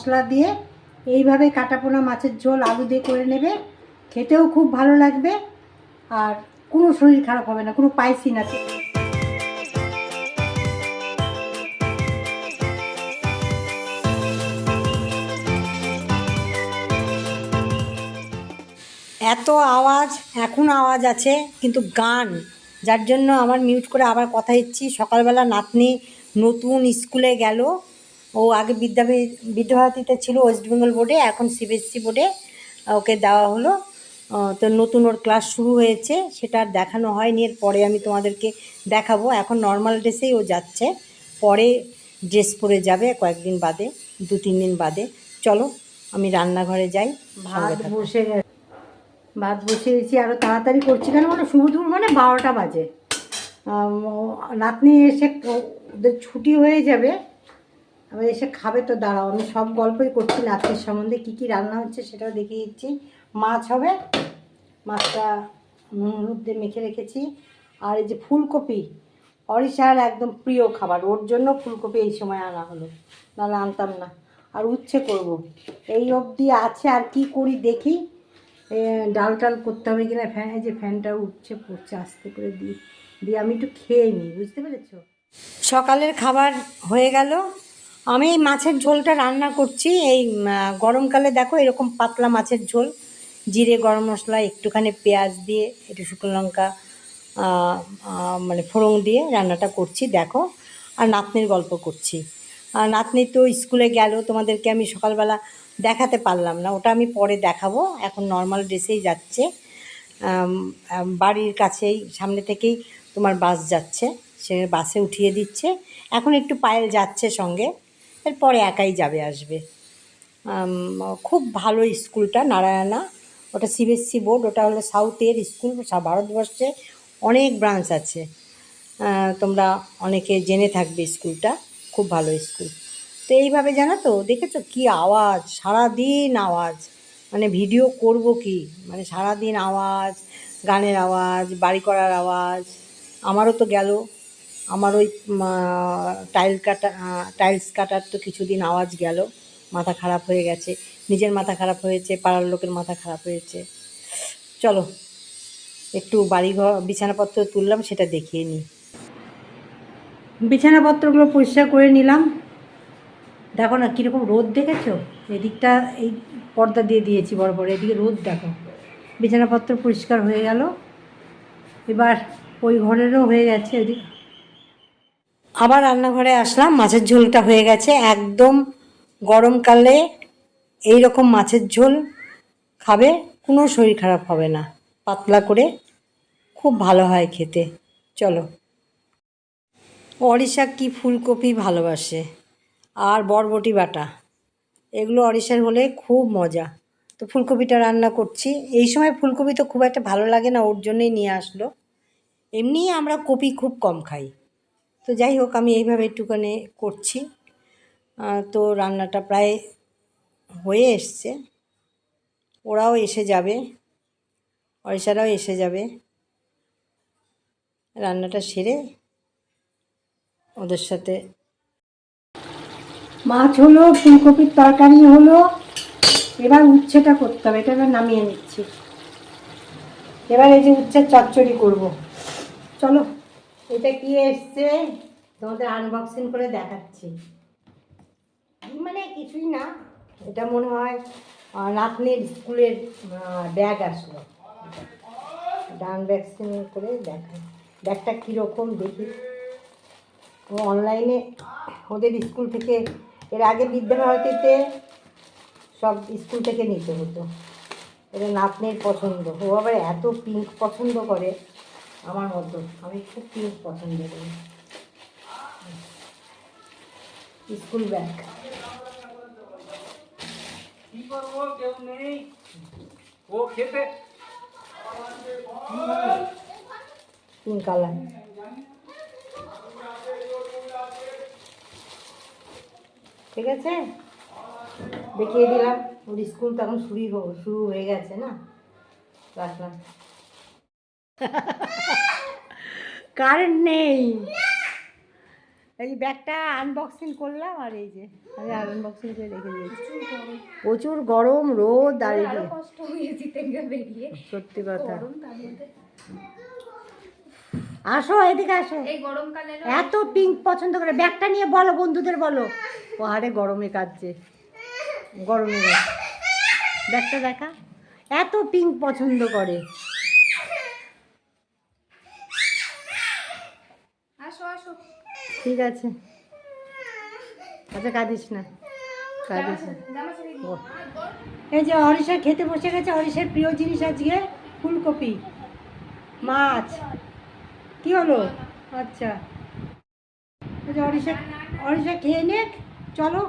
মশলা দিয়ে এইভাবে কাটাপোনা মাছের ঝোল আলু দিয়ে করে নেবে। খেতেও খুব ভালো লাগবে আর কোনো শরীর খারাপ হবে না, কোনো পাইসি না এত আওয়াজ, এখন আওয়াজ আছে, কিন্তু গান। যার জন্য আমার মিউট করে আবার কথা দিচ্ছি। সকালবেলা নাতনি নতুন স্কুলে গেল। ও আগে বিদ্যা বিদ্যাভারতীতে ছিল ওয়েস্ট বেঙ্গল বোর্ডে এখন সিবিএসসি বোর্ডে ওকে দেওয়া হলো। তো নতুন ওর ক্লাস শুরু হয়েছে সেটা আর দেখানো হয়নি এর পরে আমি তোমাদেরকে দেখাবো। এখন নর্মাল ড্রেসেই ও যাচ্ছে পরে ড্রেস পরে যাবে কয়েকদিন বাদে দু তিন দিন বাদে। চলো আমি রান্নাঘরে যাই ভাত বসে ভাত বসিয়ে দিয়েছি আরও তাড়াতাড়ি করছি কেন মানে শুভ দুপুর মানে বারোটা বাজে। ও- নাতনি এসে ওদের ছুটি হয়ে যাবে আবার এসে খাবে তো, দাঁড়াও, আমি সব গল্পই করছি নাতনির সম্বন্ধে, কী কী রান্না হচ্ছে সেটাও দেখিয়ে দিচ্ছি। মাছ হবে, মাছটা নুন হলুদ দিয়ে মেখে রেখেছি। আর এই যে ফুলকপি, অরিশার একদম প্রিয় খাবার, ওর জন্য ফুলকপি এই সময় আনা হলো, নাহলে আনতাম না। আর উচ্ছে করব, এই অবধি আছে, আর কি করি দেখি। ডাল টাল করতে হবে কিনা, ফ্যান যে ফ্যানটা উঠছে পড়ছে, আস্তে করে দিই দিয়ে আমি একটু খেয়ে নিই, বুঝতে পেরেছ? সকালের খাবার হয়ে গেল আমি এই মাছের ঝোলটা রান্না করছি, এই গরমকালে দেখো এরকম পাতলা মাছের ঝোল। জিরে, গরম মশলা, একটুখানি পেঁয়াজ দিয়ে, একটু শুকনো লঙ্কা মানে ফোড়ন দিয়ে রান্নাটা করছি, দেখো। আর নাতনির গল্প করছি। আর নাতনি তো স্কুলে গেল, তোমাদেরকে আমি সকালবেলা দেখাতে পারলাম না, ওটা আমি পরে দেখাবো। এখন নর্মাল ড্রেসেই যাচ্ছে। বাড়ির কাছেই, সামনে থেকেই তোমার বাস যাচ্ছে, সে বাসে উঠিয়ে দিচ্ছে। এখন একটু পায়েল যাচ্ছে সঙ্গে। এরপরে একাই যাবে, আসবে। খুব ভালো স্কুলটা, নারায়ণা। ওটা সিবিএসসি বোর্ড, ওটা হলো সাউথের স্কুল ভারতবর্ষে অনেক ব্রাঞ্চ আছে। তোমরা অনেকে জেনে থাকবে স্কুলটা, খুব ভালো স্কুল। তো এইভাবে জানো তো, দেখেছ কি আওয়াজ? সারাদিন আওয়াজ। মানে ভিডিও করব কি? মানে সারাদিন আওয়াজ, গানের আওয়াজ, বাড়ি করার আওয়াজ। আমারও তো গেল। আমার ওই টাইল কাটা টাইলস কাটার তো কিছুদিন আওয়াজ গেল। মাথা খারাপ হয়ে গেছে। নিজের মাথা খারাপ হয়েছে, পাড়ার লোকের মাথা খারাপ হয়েছে। চলো, একটু বাড়িঘর, বিছানাপত্র তুললাম, সেটা দেখিয়ে নিই। বিছানাপত্রগুলো পরিষ্কার করে নিলাম। দেখো না, কীরকম রোদ দেখেছ? এদিকটা এই পর্দা দিয়ে দিয়েছি বড় বড়, এদিকে রোদ দেখো। বিছানাপত্র পরিষ্কার হয়ে গেল। এবার ওই ঘরেরও হয়ে গেছে ওদিক আবার রান্নাঘরে আসলাম, মাছের ঝোলটা হয়ে গেছে। একদম গরমকালে এই রকম মাছের ঝোল খাবে, কোনো শরীর খারাপ হবে না। পাতলা করে খুব ভালো হয় খেতে। চলো। অরিশা কি ফুলকপি ভালোবাসে। আর বরবটি বাটা। এগুলো অরিশার হলে খুব মজা। তো ফুলকপিটা রান্না করছি। এই সময় ফুলকপি তো খুব একটা ভালো লাগে না, ওর জন্যই নিয়ে আসলো। এমনিই আমরা কপি খুব কম খাই। তো যাই হোক, আমি এইভাবে একটুখানি করছি। তো রান্নাটা প্রায় হয়ে এসছে। ওরাও এসে যাবে, অরিশারাও এসে যাবে। রান্নাটা সেরে ওদের সাথে মাছ হলো, ফুলকপির তরকারি হলো, এবার উচ্ছেটা করতে হবে, এটা এবার নামিয়ে নিচ্ছি। এবার এই যে উচ্ছের চচ্চড়ি করব। চলো। এটা কি এসছে? তোমাদের আনবক্সিং করে দেখাচ্ছি। মানে কিছুই না। এটা মনে হয় আহ, স্কুলের ব্যাগ আসলো। এটা আনবক্সিং করে দেখাই ব্যাগটা কীরকম দেখি। ও অনলাইনে ওদের স্কুল থেকে এর আগে বিদ্যাভারতীতে সব স্কুল থেকে নিতে হতো। এটা নাতনির পছন্দ। ও আবার এত পিঙ্ক পছন্দ করে। আমার মতো। আমি খুব পিঙ্ক পছন্দ করি। School bag. কি করব? কেউ নেই। ও খেতে। Pink colour. ঠিক আছে? দেখিয়ে দিলাম। ওর স্কুল তখন শুরু হ- শুরু হয়ে গেছে না? রাখলাম। কারেন্ট নেই। এই ব্যাগটা আনবক্সিং করলাম আর এই যে আমি আনবক্সিং করে রেখে দিয়েছি। প্রচুর গরম। রোদ দাঁড়িয়ে কষ্ট হয়েছি বেরিয়ে সত্যি কথা। আসো এদিকে আসো। এই গরমকালে এত পিঙ্ক পছন্দ করে। ব্যাগটা নিয়ে বলো বন্ধুদের বলো। পাহাড়ে গরমে কাঁদছে। গরমে ব্যাগটা দেখা। এত পিঙ্ক পছন্দ করে আসো আসো ঠিক আছে। আচ্ছা কাঁদিস না। কাঁদিস। এই যে অরিষা খেতে বসে গেছে, অরিষার প্রিয় জিনিস আজকে ফুলকপি, মাছ। কি হলো? আচ্ছা। অরিষা অরিষা খেয়ে নে চলো।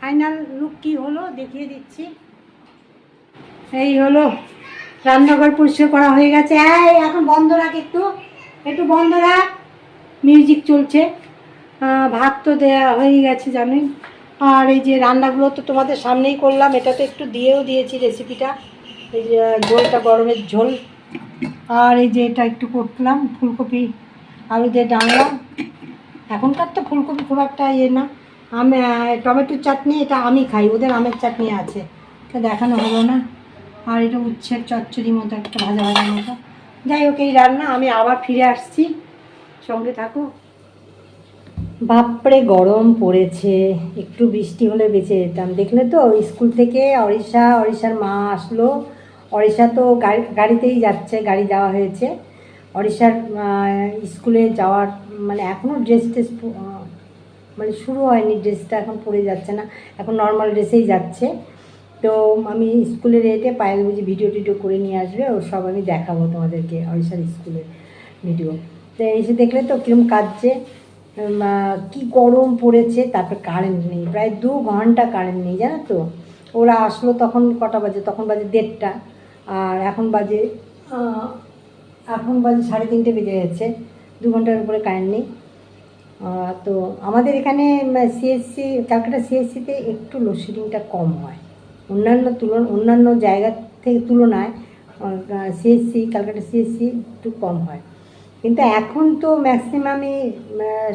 ফাইনাল লুক কি হলো দেখিয়ে দিচ্ছি। এই হলো, রান্নাঘর পরিষ্কার করা হয়ে গেছে। এখন বন্ধ রাখ একটু। একটু বন্ধ রাখ। মিউজিক চলছে। ভাত তো দেয়া হয়ে গেছে, জানেন? আর এই যে রান্নাগুলো তো তোমাদের সামনেই করলাম এটা তো একটু দিয়েও দিয়েছি রেসিপিটা এই যে ঝোলটা গরমের ঝোল। আর এই যে এটা একটু করলাম, ফুলকপি আলু দিয়ে ডাললাম এখনকার তো ফুলকপি খুব একটা ইয়ে না। আমি টমেটোর চাটনি, এটা আমি খাই, ওদের আমের চাটনি আছে। এটা দেখানো হলো না। আর এটা উচ্ছের চচ্চড়ি মতো, একটা ভাজা ভাজা মতো। যাই হোক, এই রান্না, আমি আবার ফিরে আসছি। সঙ্গে থাকো। বাপরে, গরম পড়েছে। একটু বৃষ্টি হলে বেঁচে যেতাম। দেখলে তো, স্কুল থেকে অরিষা অরিষার মা আসলো। অরিষা তো গাড়ি গাড়িতেই যাচ্ছে, গাড়ি যাওয়া হয়েছে। অরিষার স্কুলে যাওয়ার মানে এখনও ড্রেস টেস মানে শুরু হয়নি ড্রেসটা এখন পরে যাচ্ছে না। এখন নর্মাল ড্রেসেই যাচ্ছে। তো আমি স্কুলে রেটে পায়েল বুঝি ভিডিও টিডিও করে নিয়ে আসবে। ও সব আমি দেখাবো তোমাদেরকে অরিষার স্কুলের ভিডিও তো এসে দেখলে তো কীরকম কাঁদছে। কি গরম পড়েছে, তারপর কারেন্ট নেই। প্রায় দু ঘণ্টা কারেন্ট নেই, জানো তো? ওরা আসলো তখন কটা বাজে? তখন বাজে দেড়টা। আর এখন বাজে এখন বাজে সাড়ে তিনটে বেজে গেছে। দু ঘণ্টার উপরে কারেন্ট নেই। তো আমাদের এখানে সিএসসি ক্যালকাটা সিএসসিতে একটু লোডশেডিংটা কম হয়। অন্যান্য তুলন, অন্যান্য জায়গা থেকে তুলনায় সিএসসি ক্যালকাটা সিএসসি একটু কম হয়। কিন্তু এখন তো ম্যাক্সিমামই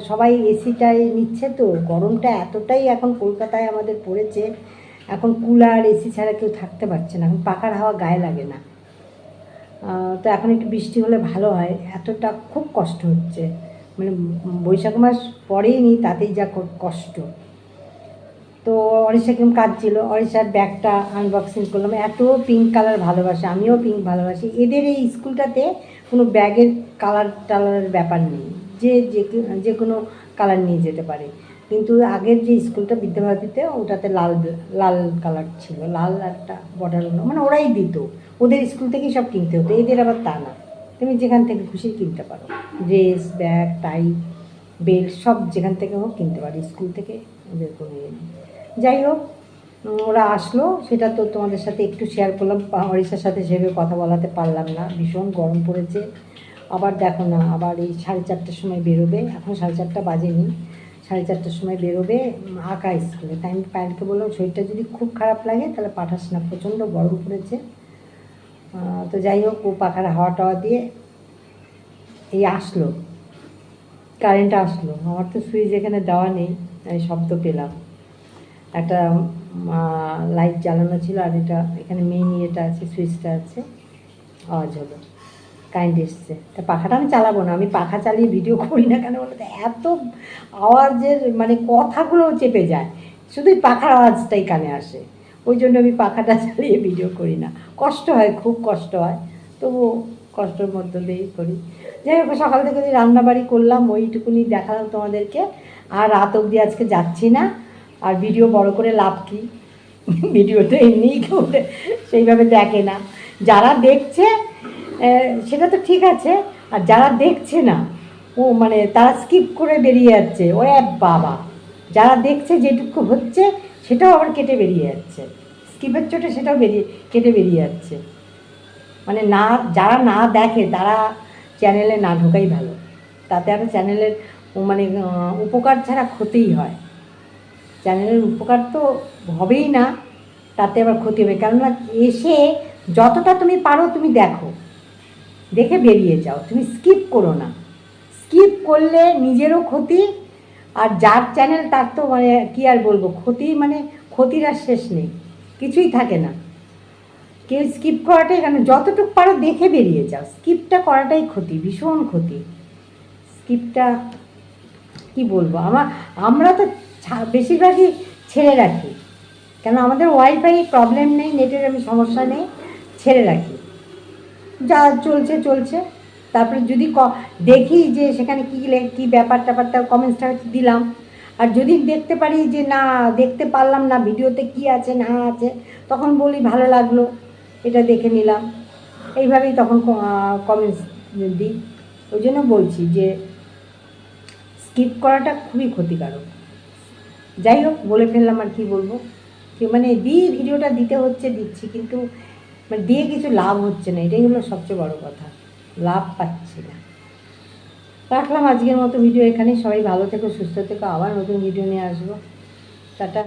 সবাই এসিটাই নিচ্ছে তো। গরমটা এতটাই এখন কলকাতায় আমাদের পড়েছে। এখন কুলার, এসি ছাড়া কেউ থাকতে পারছে না। এখন পাখার হাওয়া গায়ে লাগে না। তো এখন একটু বৃষ্টি হলে ভালো হয়। এতটা খুব কষ্ট হচ্ছে। মানে বৈশাখ মাস পরেই নি, তাতেই যা কষ্ট। তো অরিষা কিরম কাজ ছিল অরিষার ব্যাগটা আনবক্সিং করলাম। এত পিঙ্ক কালার ভালোবাসে, আমিও পিঙ্ক ভালোবাসি। এদের এই স্কুলটাতে কোনো ব্যাগের কালার টালারের ব্যাপার নেই। যে যে কোনো কালার নিয়ে যেতে পারে। কিন্তু আগের যে স্কুলটা বিদ্যাভারতীতে, ওটাতে লাল লাল কালার ছিল। লাল একটা বর্ডার মানে ওরাই দিত। ওদের স্কুল থেকেই সব কিনতে হতো। এদের আবার তা না। তুমি যেখান থেকে খুশি কিনতে পারো। ড্রেস, ব্যাগ, টাই, বেল্ট, সব যেখান থেকে হোক কিনতে পারো। স্কুল থেকে ওদের কোনো ইয়ে যাই হোক ওরা আসলো, সেটা তো তোমাদের সাথে একটু শেয়ার করলাম। অরিষার সাথে সেভাবে কথা বলাতে পারলাম না। ভীষণ গরম পড়েছে। আবার দেখো না, আবার এই সাড়ে চারটার সময় বেরোবে। এখন সাড়ে চারটা বাজেনি। সাড়ে চারটার সময় বেরোবে আঁকা স্কুলে তাই আমি পায়েলকে বললাম, শরীরটা যদি খুব খারাপ লাগে, তাহলে পাঠাস না। প্রচণ্ড গরম পড়েছে। তো যাই হোক, ও পাখার হাওয়া টাওয়া দিয়ে এই আসলো। কারেন্ট আসলো। আমার তো সুইচ এখানে দেওয়া নেই আমি শব্দ পেলাম। একটা লাইট জ্বালানো ছিল আর এটা এখানে মেইন ইয়েটা আছে সুইচটা আছে। আওয়াজ হলো কারেন্ট এসছে। তা পাখাটা আমি চালাবো না। আমি পাখা চালিয়ে ভিডিও করি না কেন বলতে? এত আওয়াজের মানে কথাগুলো চেপে যায়। শুধুই পাখার আওয়াজটাই কানে আসে। ওই জন্য আমি পাখাটা চালিয়ে ভিডিও করি না। কষ্ট হয়, খুব কষ্ট হয়। তবু কষ্টের মধ্য দিয়েই করি। যাই হোক, সকাল থেকে রান্নাবাড়ি করলাম, ওইটুকুনি দেখালাম তোমাদেরকে। আর রাত অবধি আজকে যাচ্ছি না। আর ভিডিও বড় করে লাভ কি? ভিডিও তো কেউ সেইভাবে দেখে না। যারা দেখছে সেটা তো ঠিক আছে, আর যারা দেখছে না, ও মানে তারা স্কিপ করে বেরিয়ে যাচ্ছে। ও এক বাবা! যারা দেখছে যেটুকু হচ্ছে, সেটাও আবার কেটে বেরিয়ে যাচ্ছে। স্কিপের চোটে সেটাও বেরিয়ে, কেটে বেরিয়ে যাচ্ছে। মানে না, যারা না দেখে, তারা চ্যানেলে না ঢোকাই ভালো। তাতে আরও চ্যানেলের মানে উপকার ছাড়া ক্ষতিই হয়। চ্যানেলের উপকার তো হবেই না, তাতে আবার ক্ষতি হবে। কেননা এসে যতটা তুমি পারো তুমি দেখো, দেখে বেরিয়ে যাও, তুমি স্কিপ করো না। স্কিপ করলে নিজেরও ক্ষতি, আর যার চ্যানেল তার তো মানে কি আর বলব, ক্ষতি মানে ক্ষতির আর শেষ নেই, কিছুই থাকে না। কেউ স্কিপ করাটাই, কেন যতটুকু পারো দেখে বেরিয়ে যাও। স্কিপটা করাটাই ক্ষতি, ভীষণ ক্ষতি। স্কিপটা কি বলব আমার আমরা তো বেশিরভাগই ছেড়ে রাখি। কেন, আমাদের ওয়াইফাই প্রবলেম নেই, নেটের আমি সমস্যা নেই, ছেড়ে রাখি। যা চলছে চলছে। তারপরে যদি ক, দেখি যে সেখানে কী কী ব্যাপার ট্যাপার, তার কমেন্টসটা দিলাম। আর যদি দেখতে পারি যে না, দেখতে পারলাম না, ভিডিওতে কী আছে, না আছে, তখন বলি ভালো লাগল, এটা দেখে নিলাম। এইভাবেই তখন কমেন্টস দিই। ওই জন্য বলছি যে স্কিপ করাটা খুবই ক্ষতিকারক। যাই হোক, বলে ফেললাম আর কি বলব। কি মানে দিয়ে ভিডিওটা দিতে হচ্ছে, দিচ্ছি, কিন্তু মানে দিয়ে কিছু লাভ হচ্ছে না, এটাই হলো সবচেয়ে বড় কথা। লাভ পাচ্ছি না। রাখলাম আজকের মতো ভিডিও এখানে সবাই ভালো থেকো, সুস্থ থেকো। আবার নতুন ভিডিও নিয়ে আসব। টাটা।